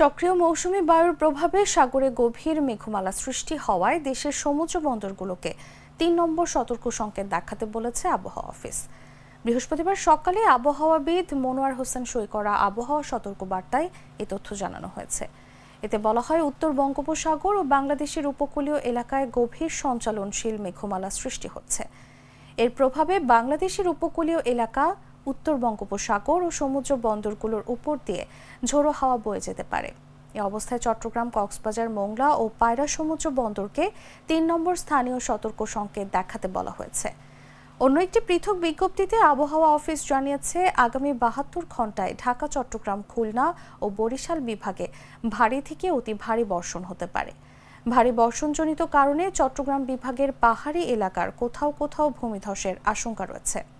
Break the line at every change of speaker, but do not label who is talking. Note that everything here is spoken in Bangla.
সক্রিয় মৌসুমী বায়ুর প্রভাবে সাগরে গভীর মেঘমালা সৃষ্টি হওয়ায় দেশের সমুদ্র বন্দরগুলোকে তিন নম্বর সতর্ক সংকেত দেখাতে বলেছে আবহাওয়া অফিস। বৃহস্পতিবার সকালে আবহাওয়াবিদ মনোয়ার হোসেন সই করা আবহাওয়া সতর্ক বার্তায় এ তথ্য জানানো হয়েছে। এতে বলা হয়, উত্তর বঙ্গোপসাগর ও বাংলাদেশের উপকূলীয় এলাকায় গভীর সঞ্চালনশীল মেঘমালা সৃষ্টি হচ্ছে। এর প্রভাবে বাংলাদেশের উপকূলীয় এলাকা উত্তর বঙ্গোপসাগর ও সমুদ্র বন্দরগুলোর উপর দিয়ে ঝোড়ো হাওয়া বয়ে যেতে পারে। এ অবস্থায় চট্টগ্রাম, কক্সবাজার, মোংলা ও পায়রা সমুদ্র বন্দরকে তিন নম্বর স্থানীয় সতর্ক সংকেত দেখাতে বলা হয়েছে। অন্য একটি পৃথক বিজ্ঞপ্তিতে আবহাওয়া অফিস জানিয়েছে, আগামী বাহাত্তর ঘন্টায় ঢাকা, চট্টগ্রাম, খুলনা ও বরিশাল বিভাগে ভারী থেকে অতি ভারী বর্ষণ হতে পারে। ভারী বর্ষণজনিত কারণে চট্টগ্রাম বিভাগের পাহাড়ি এলাকার কোথাও কোথাও ভূমিধসের আশঙ্কা রয়েছে।